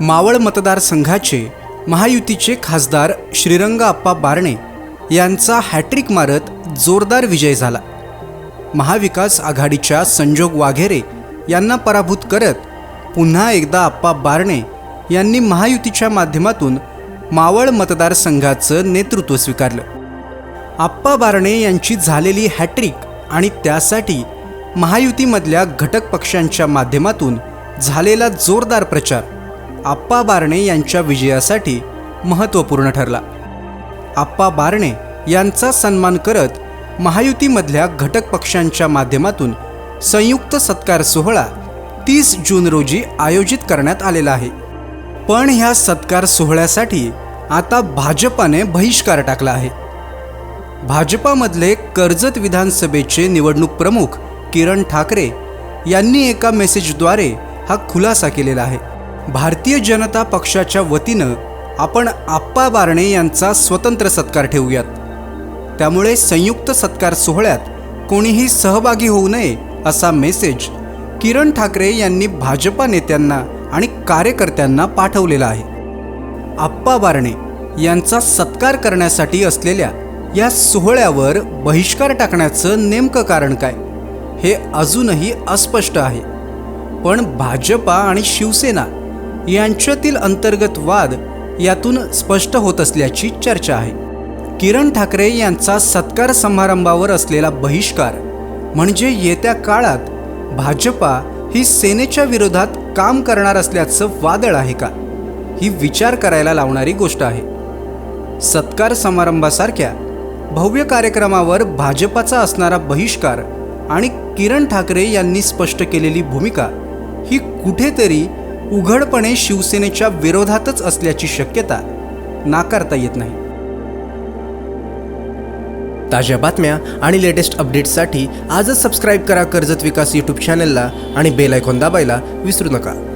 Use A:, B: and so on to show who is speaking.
A: मावळ मतदारसंघाचे महायुतीचे खासदार श्रीरंग आप्पा बारणे यांचा हॅट्रिक मारत जोरदार विजय झाला. महाविकास आघाडीच्या संजोग वाघेरे यांना पराभूत करत पुन्हा एकदा आप्पा बारणे यांनी महायुतीच्या माध्यमातून मावळ मतदारसंघाचं नेतृत्व स्वीकारलं. आप्पा बारणे यांची झालेली हॅट्रिक आणि त्यासाठी महायुतीमधल्या घटक पक्षांच्या माध्यमातून झालेला जोरदार प्रचार आप्पा बारणे यांच्या विजयासाठी महत्त्वपूर्ण ठरला. आप्पा बारणे यांचा सन्मान करत महायुतीमधल्या घटक पक्षांच्या माध्यमातून संयुक्त सत्कार सोहळा तीस जून रोजी आयोजित करण्यात आलेला आहे. पण ह्या सत्कार सोहळ्यासाठी आता भाजपाने बहिष्कार टाकला आहे. भाजपामधले कर्जत विधानसभेचे निवडणूक प्रमुख किरण ठाकरे यांनी एका मेसेजद्वारे हा खुलासा केलेला आहे. भारतीय जनता पक्षाच्या वतीनं आपण आप्पा बारणे यांचा स्वतंत्र सत्कार ठेवूयात. त्यामुळे संयुक्त सत्कार सोहळ्यात कोणीही सहभागी होऊ नये असा मेसेज किरण ठाकरे यांनी भाजपा नेत्यांना आणि कार्यकर्त्यांना पाठवलेला आहे. आप्पा बारणे यांचा सत्कार करण्यासाठी असलेल्या या सोहळ्यावर बहिष्कार टाकण्याचं नेमकं कारण काय हे अजूनही अस्पष्ट आहे. पण भाजपा आणि शिवसेना यांच्यातील अंतर्गत वाद यातून स्पष्ट होत असल्याची चर्चा आहे. किरण ठाकरे यांचा सत्कार समारंभावर असलेला बहिष्कार म्हणजे येत्या काळात भाजपा ही सेनेच्या विरोधात काम करणार असल्याचं वादळ आहे का? ही विचार करायला लावणारी गोष्ट आहे. सत्कार समारंभासारख्या भव्य कार्यक्रमावर भाजपाचा असणारा बहिष्कार आणि किरण ठाकरे यांनी स्पष्ट केलेली भूमिका ही कुठेतरी उघडपणे शिवसेनेच्या विरोधातच असल्याची शक्यता नाकारता येत नाही.
B: ताज्या बातम्या आणि लेटेस्ट अपडेट्ससाठी आजच सबस्क्राईब करा कर्जत विकास यूट्यूब चॅनलला आणि बेल आयकॉन दाबायला विसरू नका.